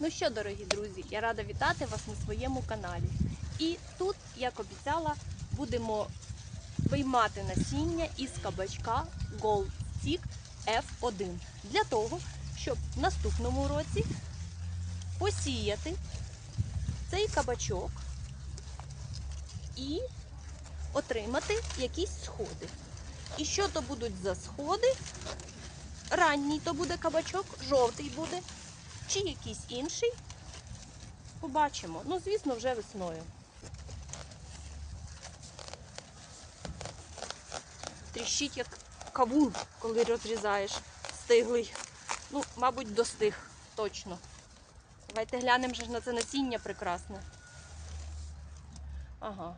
Ну що, дорогі друзі, я рада вітати вас на своєму каналі. І тут, як обіцяла, будемо виймати насіння із кабачка Gold Stick F1 для того, щоб в наступному році посіяти цей кабачок і отримати якісь сходи. І що то будуть за сходи? Ранній то буде кабачок, жовтий буде, чи якийсь інший. Побачимо. Ну, звісно, вже весною. Тріщить як кавун, коли розрізаєш стиглий. Ну, мабуть, достиг точно. Давайте глянемо ж на це насіння прекрасне. Ага.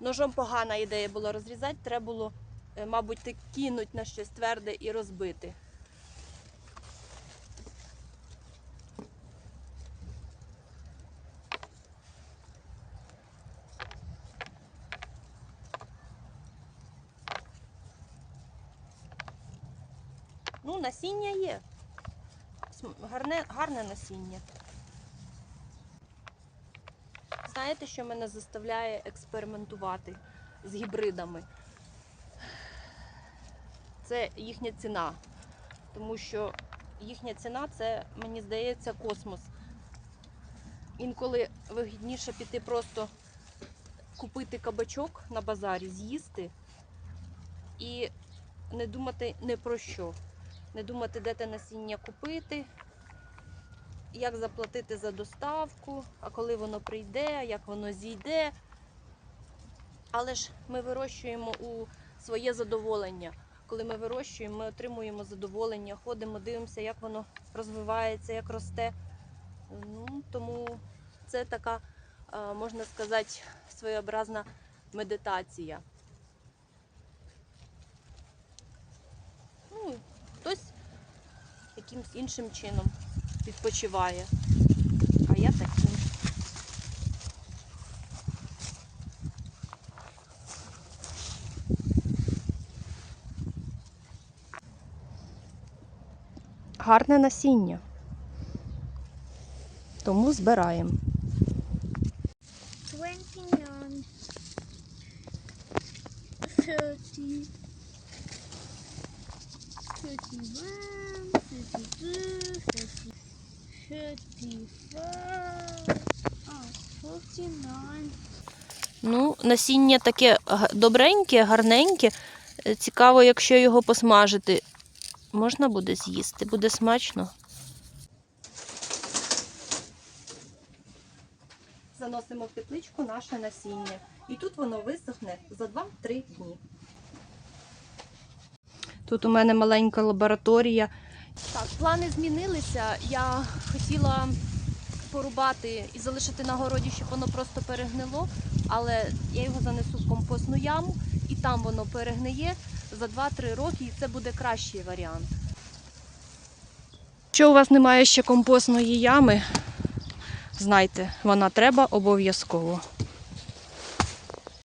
Ножом погана ідея була розрізати, треба було, е, мабуть, ти кинуть на щось тверде і розбити. Ну, насіння є. Гарне, гарне насіння. Знаєте, що мене заставляє експериментувати з гібридами? Це їхня ціна. Тому що їхня ціна це, мені здається, космос. Інколи вигідніше піти просто купити кабачок на базарі, з'їсти і не думати ні про що. Не думати, де те насіння купити, як заплатити за доставку, а коли воно прийде, як воно зійде. Але ж ми вирощуємо у своє задоволення. Коли ми вирощуємо, ми отримуємо задоволення, ходимо, дивимося, як воно розвивається, як росте. Ну, тому це така, можна сказати, своєобразна медитація. Ну, хтось якимось іншим чином відпочиває. А я таким. Гарне насіння. Тому збираємо. 29 30 Ну, насіння таке добреньке, гарненьке. Е, Цікаво, якщо його посмажити, можна буде з'їсти, буде смачно. Заносимо в тепличку наше насіння. І тут воно висохне за 2-3 дні. Тут у мене маленька лабораторія. Так, плани змінилися. Я хотіла порубати і залишити на городі, щоб воно просто перегнило, але я його занесу в компостну яму і там воно перегниє за 2-3 роки, і це буде кращий варіант. Якщо у вас немає ще компостної ями, знайте, вона треба обов'язково.